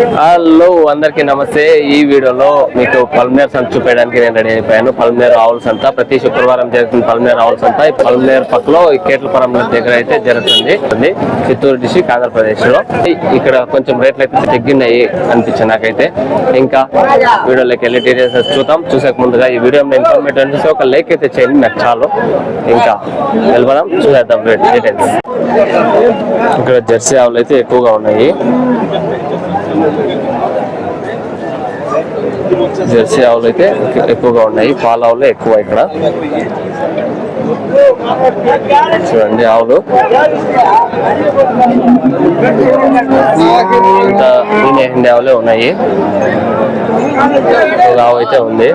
Hello అందరికీ నమస్తే. ఈ వీడియోలో మీకు పల్మేర్ సంత చూపించడానికి నేను రెడీ అయిపోయాను. పల్మేర్ ఆవుల సంత. ప్రతి శుక్రవారం జరుగుతుంది పల్మేర్ ఆవుల సంత. ఈ పల్మేర్ పక్కలో కేట్లపురం దగ్గర అయితే జరుగుతుంది. చిత్తూరు డిస్టిక్ ఆంధ్రప్రదేశ్లో ఇక్కడ కొంచెం రేట్లు అయితే తగ్గినాయి అనిపించింది నాకైతే. ఇంకా వీడియోలోకి వెళ్ళి డీటెయిల్స్ చూద్దాం. చూసాక ముందుగా ఈ వీడియో ఇన్ఫర్మేటివ్ అనిపిస్తే ఒక లైక్ అయితే చేయండి. నాకు చాలు. ఇంకా వెళ్ళిపోదాం చూసేద్దాం డీటెయిల్స్ ఇక్కడ జెర్సీ ఆవులు అయితే ఎక్కువగా ఉన్నాయి. జెర్సీ ఆవులు అయితే ఎక్కువగా ఉన్నాయి. పాల ఆవులే ఎక్కువ ఇక్కడ. చూడండి ఆవులు. ఇంత ఈనే ఆవులే ఉన్నాయి. ఒక ఆవు అయితే ఉంది.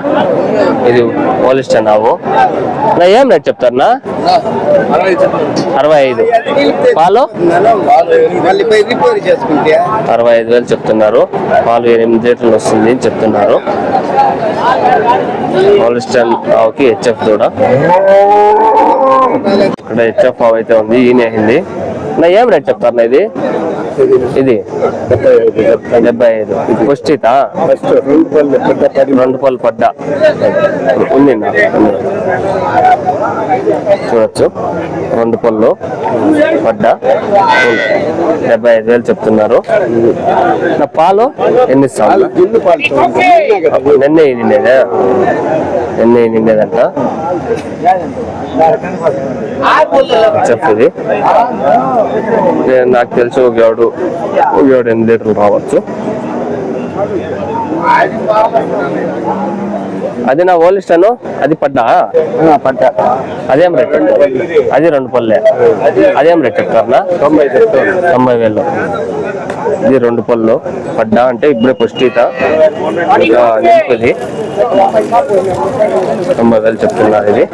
ఇది పోలిస్టన్ ఆవు. నా ఏం రేట్ చెప్తారనా అరవై ఐదు. పాలు? అరవై ఐదు వేలు చెప్తున్నారు. పాలు ఎనిమిది లీటర్లు వస్తుంది అని చెప్తున్నారు. పోలిస్టన్ ఆవుకి హెచ్ఎఫ్ కూడా ఇక్కడ హెచ్ఎఫ్ ఆవు అయితే ఉంది ఈయన హింది నా ఏం రేట్ చెప్తారు ఇది? ఇది డెబ్బై ఐదు. ఇది రెండు పళ్ళు పడ్డా. ఉంది. చూడొచ్చు. రెండు పళ్ళు పడ్డ డెబ్బై ఐదు వేలు చెప్తున్నారు. నా పాలు ఎన్ని ఇస్తాను నిన్న నిన్నే నిండేదా? నిన్నే నిండేదంట. చెప్తుంది నేను నాకు తెలిసి ఒక ఏడు ఒక ఏడు ఎనిమిది లీటర్లు రావచ్చు. అది నా ఓలిస్టాను అది పడ్డా? పడ్డ. అదేం రేట్ అది రెండు పళ్ళే. అదేం రేట్ చెప్తారనా తొంభై తొంభై వేలు. ఇది రెండు పళ్ళు. పడ్డా అంటే ఇప్పుడే పుష్టిత. నింపుది. తొంభై వేలు చెప్తున్నారు ఇది.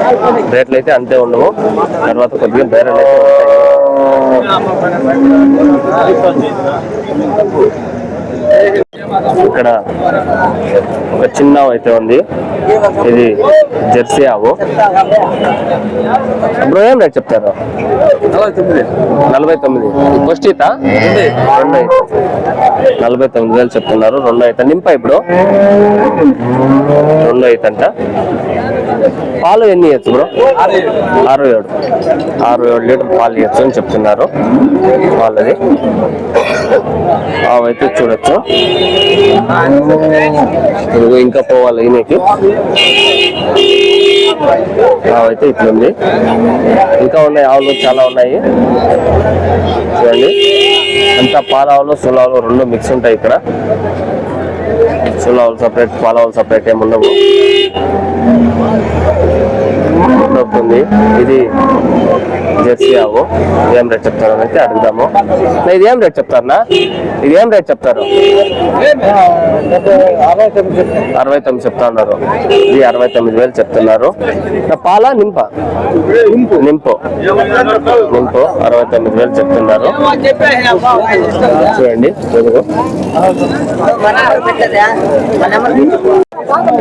రేట్లు అయితే అంతే ఉండవు. తర్వాత కొద్దిగా బేరలు అయితే ఉంటాయి. ఇక్కడ ఒక చిన్న అయితే ఉంది. ఇది జెర్సీ ఆవు. బ్రో ఏం రేట్ చెప్తారు? నలభై తొమ్మిది. పుష్టిత రెండు అయితే. నలభై తొమ్మిది వేలు చెప్తున్నారు. రెండు అయితే. నింపా ఇప్పుడు? రెండు అయితే అంట. పాలు ఎన్ని ఇవ్వచ్చు బ్రో? ఆరు ఏడు. ఆరు ఏడు. లీటర్ పాలు ఇవ్వచ్చు అని చెప్తున్నారు వాళ్ళది. అవైతే చూడొచ్చు. ఇంకా పోవాలి ఈయనకి. అవైతే ఇట్లుంది ఇంకా ఉన్నాయి ఆవులు చాలా ఉన్నాయి. చూడండి. అంతా పాలావులు సులావులు రెండు మిక్స్ ఉంటాయి ఇక్కడ. సులావులు సపరేట్ పాలావులు సపరేట్ ఏమి ఉండవు. ఉంది. ఇది జెర్సీ ఆవు. ఏం రేట్ చెప్తారు అయితే అడుగుదాము. ఇది ఏం రేట్ చెప్తారనా ఇది ఏం రేట్ చెప్తారు? అరవై తొమ్మిది చెప్తా ఉన్నారు ఇది అరవై తొమ్మిది వేలు చెప్తున్నారు. పాల నింప? నింపు. నింపు. అరవై తొమ్మిది వేలు చెప్తున్నారు. చూడండి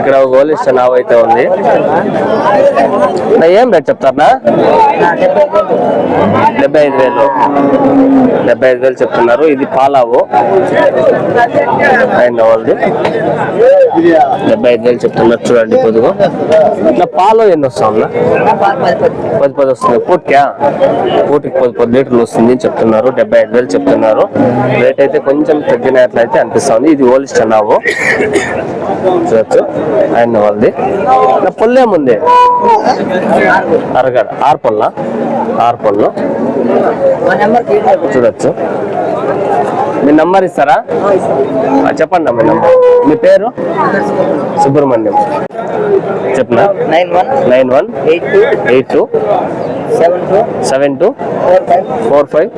ఇక్కడ ఒక గోలిస్ట్ నావ్ అయితే ఉంది. నా ఏం రేట్ చెప్తారా డెబ్బై ఐదు వేలు. డెబ్బై ఐదు వేలు చెప్తున్నారు. ఇది పాలావు. అండ్ వాళ్ళది? డెబ్బై ఐదు వేలు చెప్తున్నారు. చూడండి పొదుగు. ఇట్లా పాలు ఎన్ని వస్తాం పది పది వస్తుంది. పూటికా పూటికి పది పది లీటర్లు వస్తుంది అని చెప్తున్నారు. డెబ్బై ఐదు వేలు చెప్తున్నారు. రేట్ అయితే కొంచెం తగ్గినట్లయితే అనిపిస్తుంది. ఇది ఓలిస్ట్ అన్నావు చూడచ్చు. ఆయన వాళ్ళది? పొల్లేముంది? అరగడ. ఆరు పొల్లా? ఆరు పొల్లు చూడొచ్చు. మీ నంబర్ ఇస్తారా? చెప్పండి మీ నంబర్. మీ పేరు? సుబ్రహ్మణ్యం. చెప్పనా? Nine one nine one eight two eight two seven two seven two four five four five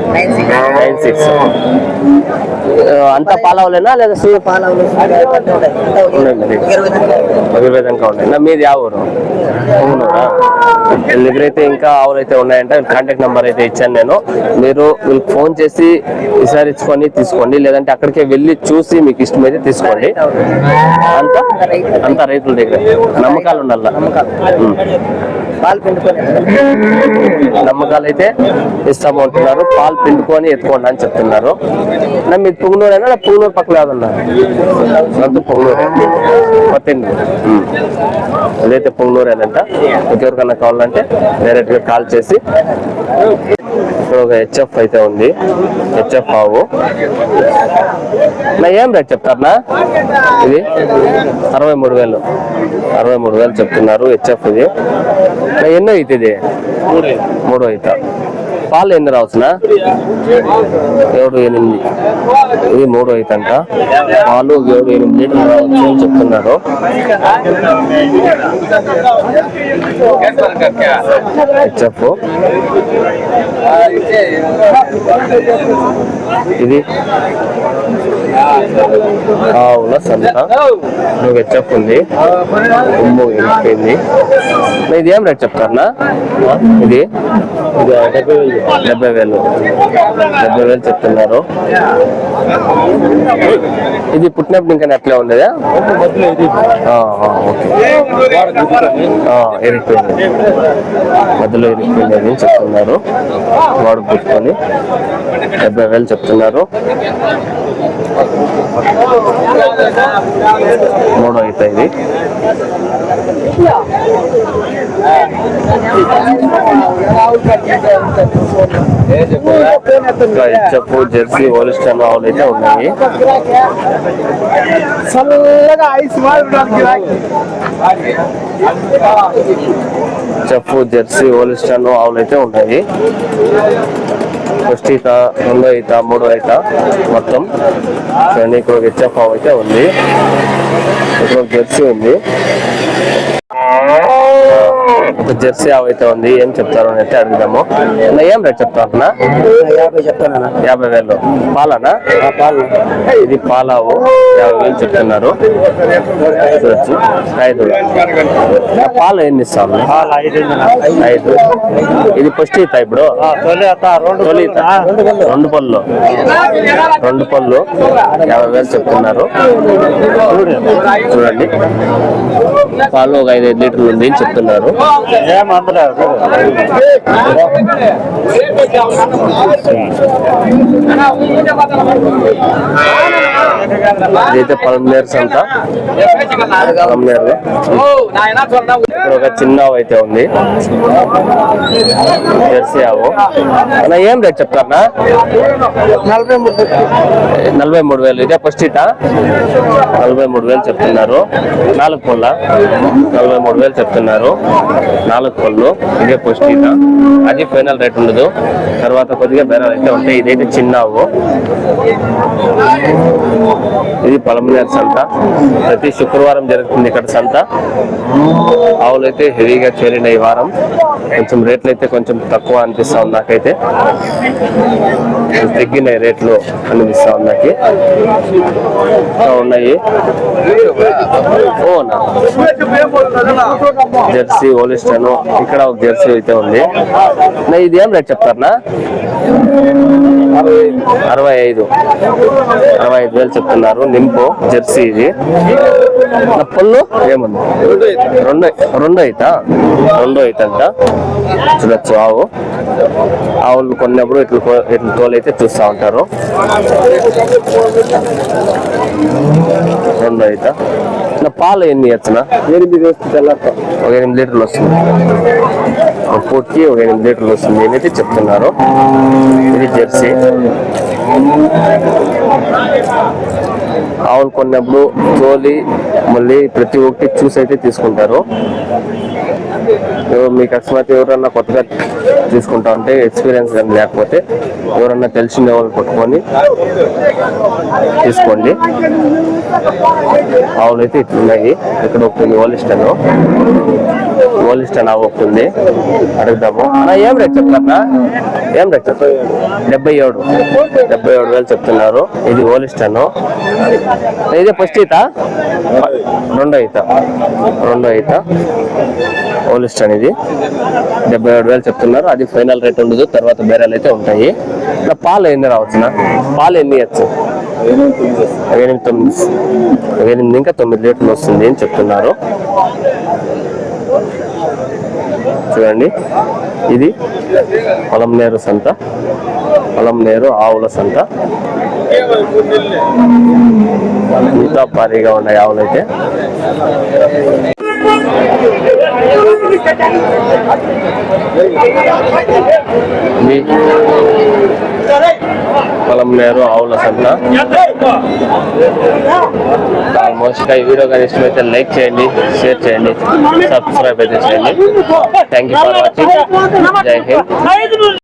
nine six అంతా పాలవలేనా లేదా సూ పాలవులు ఉన్నాయి మరి. ఒక విధంగా ఉన్నాయి నా మీది ఆ ఊరు? వీళ్ళ దగ్గర అయితే ఇంకా ఆవులు అయితే ఉన్నాయంట. కాంటాక్ట్ నెంబర్ అయితే ఇచ్చాను నేను. మీరు వీళ్ళకి ఫోన్ చేసి విచారించుకొని తీసుకోండి. లేదంటే అక్కడికే వెళ్ళి చూసి మీకు ఇష్టమైతే తీసుకోండి. అంతా? అంతా రైతుల దగ్గర? నమ్మకాలు ఉండాల. పాలు పిండుకొని నమ్మకాలు అయితే ఇస్తాము అంటున్నారు. పాలు పిండుకొని ఎత్తుకోండి అని చెప్తున్నారు. నా మీది పుంగనూరేనా నా పుంగనూరు పక్కన కాదన్నా అంత అదైతే కొత్తింది అదైతే పుంగనూరేనంట. ఇంకెవరికన్నా కావాలంటే డైరెక్ట్గా కాల్ చేసి ఇక్కడ ఒక హెచ్ఎఫ్ అయితే ఉంది. హెచ్ఎఫ్ ఆవు. నా ఏం రేట్ చెప్తారనా ఇది అరవై మూడు వేలు. అరవై మూడు వేలు చెప్తున్నారు హెచ్ఎఫ్ ఇది. ఎన్నో అయితే ఇది మూడో అయితే పాలు ఎన్ని రావచ్చునా? ఏడు ఎనిమిది. ఇది మూడు అయితే పాలు ఏడు ఎనిమిది లీటర్లు రావచ్చు అని చెప్తున్నారు చెప్పు. ఇది? ఆవుల సంత. నువ్వు హెచ్ఎఫ్ ఉంది. ఉమ్ము వెళ్ళిపోయింది. ఇది ఏం రేట్ చెప్తారనా ఇది? డెబ్బై వేలు. డెబ్బై వేలు చెప్తున్నారు. ఇది పుట్టినప్పుడు ఇంకా అట్లా ఉండేదా? ఆ, మధ్యలో ఇరిగిపోయింది అని చెప్తున్నారు. వాడు పుట్టుకొని డెబ్బై వేలు చెప్తున్నారు. మూడో అయితే హెచ్ఎఫ్ జెర్సీ ఓలిస్టన్ ఆవులు అయితే ఉన్నాయి చల్లగా ఐస్ హెచ్ఎఫ్ జెర్సీ ఓలిస్టన్ ఆవులు అయితే ఉన్నాయి. ఫస్ట్ ఈత రెండో ఈత మూడో ఈత మొత్తం ఒక హెచ్ఎఫ్ ఆవు అయితే ఉంది. ఇక్కడ జెర్సీ ఉంది. ఒక జెర్సీ ఆవు అయితే ఉంది. ఏం చెప్తారు అని అయితే అడుగుదాము. ఏం రేట్ చెప్తారన్నా యాభై చెప్తానా యాభై వేలు. పాలనా? పాలు. ఇది పాలావు. యాభై వేలు చెప్తున్నారు. చూడొచ్చు. ఐదు. ఆ పాలు ఎన్ని ఇస్తాను పాలు ఐదు ఐదు. ఇది ఫస్ట్ ఈత ఇప్పుడు రెండు పళ్ళు రెండు పళ్ళు. యాభై వేలు చెప్తున్నారు. చూడండి. పాలు ఒక ఐదు లీటర్లు ఉంది అని చెప్తున్నారు ఏమందరూ ఇదైతే పల్మనేర్స్ అంతా పల్మనేర్ ఇక్కడ ఒక చిన్న ఆవు అయితే ఉంది. జెర్సీ ఆవు. అన్న ఏం రేట్ చెప్తారనా నలభై మూడు నలభై మూడు వేలు. ఇదే ఫస్ట్ ఇట. నలభై మూడు వేలు చెప్తున్నారు. నాలుగు పళ్ళ నలభై మూడు వేలు చెప్తున్నారు. నాలుగు పళ్ళు ఇదే ఫస్ట్ ఇట. అది ఫైనల్ రేట్ ఉండదు. తర్వాత కొద్దిగా బేరాలు అయితే ఉంటాయి. ఇదైతే చిన్న ఆవు. ఇది పలమనేరు సంత. ప్రతి శుక్రవారం జరుగుతుంది ఇక్కడ సంత. ఆవులు అయితే హెవీగా చేరిన ఈ వారం. కొంచెం రేట్లు అయితే కొంచెం తక్కువ అనిపిస్తా ఉంది నాకైతే. తగ్గినాయి రేట్లు అనిపిస్తా ఉంది నాకు. ఇంకా ఉన్నాయి. ఓనా జెర్సీ ఓలిస్టన్. ఇక్కడ ఒక జెర్సీ అయితే ఉంది. ఇది ఏం రేట్ చెప్తారా అరవై ఐదు. అరవై ఐదు వేలు చెప్తున్నారు. నింపు జెర్సీ ఇది. పళ్ళు ఏముంది? రెండు రెండు అయితా? రెండు అయితంట. చూడొచ్చు ఆవు. ఆవులు కొన్నప్పుడు ఇట్లా కో- ఇట్లా తోలైతే చూస్తూ ఉంటారు. రెండు అయితా? నా పాలు ఎన్ని ఇచ్చనా ఎనిమిది వస్తుంది ఒక ఎనిమిది లీటర్లు వస్తుంది. పూటకి ఒక ఎనిమిది లీటర్లు వస్తుంది. అనేది చెప్తున్నారు ఇది జెర్సీ. ఆవులు కొన్నప్పుడు తోలి మళ్ళీ ప్రతి ఒక్కటి చూసి అయితే తీసుకుంటారు. ఎవరు మీకు అకస్మాత్ ఎవరన్నా కొత్తగా తీసుకుంటా ఉంటే ఎక్స్పీరియన్స్ కానీ లేకపోతే ఎవరన్నా తెలిసిన వాళ్ళు పట్టుకొని తీసుకోండి. ఆవులు అయితే ఇట్లున్నాయి. ఇక్కడ ఒక కొన్ని వాళ్ళు ఇస్తాను ఆవు ఒకటి ఉంది అడుగుదాము. ఏం రేట్ చెప్తారా ఏం రేట్ చెప్తారు డెబ్బై ఏడు. డెబ్బై ఏడు వేలు చెప్తున్నారు. ఇది ఓలిస్టన్ ఇది ఫస్ట్ ఈత? రెండో ఈత. రెండో ఈత. ఓలిస్టన్ ఇది. డెబ్బై ఏడు వేలు చెప్తున్నారు. అది ఫైనల్ రేట్ ఉండదు. తర్వాత బేరాలు అయితే ఉంటాయి. నా పాలు ఎన్ని రావచ్చునా? పాలు ఎన్ని ఇవ్వచ్చు? ఎనిమిది తొమ్మిది. ఎనిమిది ఇంకా తొమ్మిది లీటర్లు వస్తుంది అని చెప్తున్నారు. చూడండి. ఇది పొలంనేరు సంత. పొలంనేరు ఆవుల సంత. ఇంకా భారీగా ఉన్నాయి ఆవులైతే. ఇది పొలంనేరు ఆవుల సంత. ఆల్మోస్ట్ ఈ వీడియో కానీ ఇష్టమైతే లైక్ చేయండి షేర్ చేయండి సబ్స్క్రైబ్ అయితే చేయండి. థ్యాంక్ యూ ఫర్ వాచింగ్ జై హింద్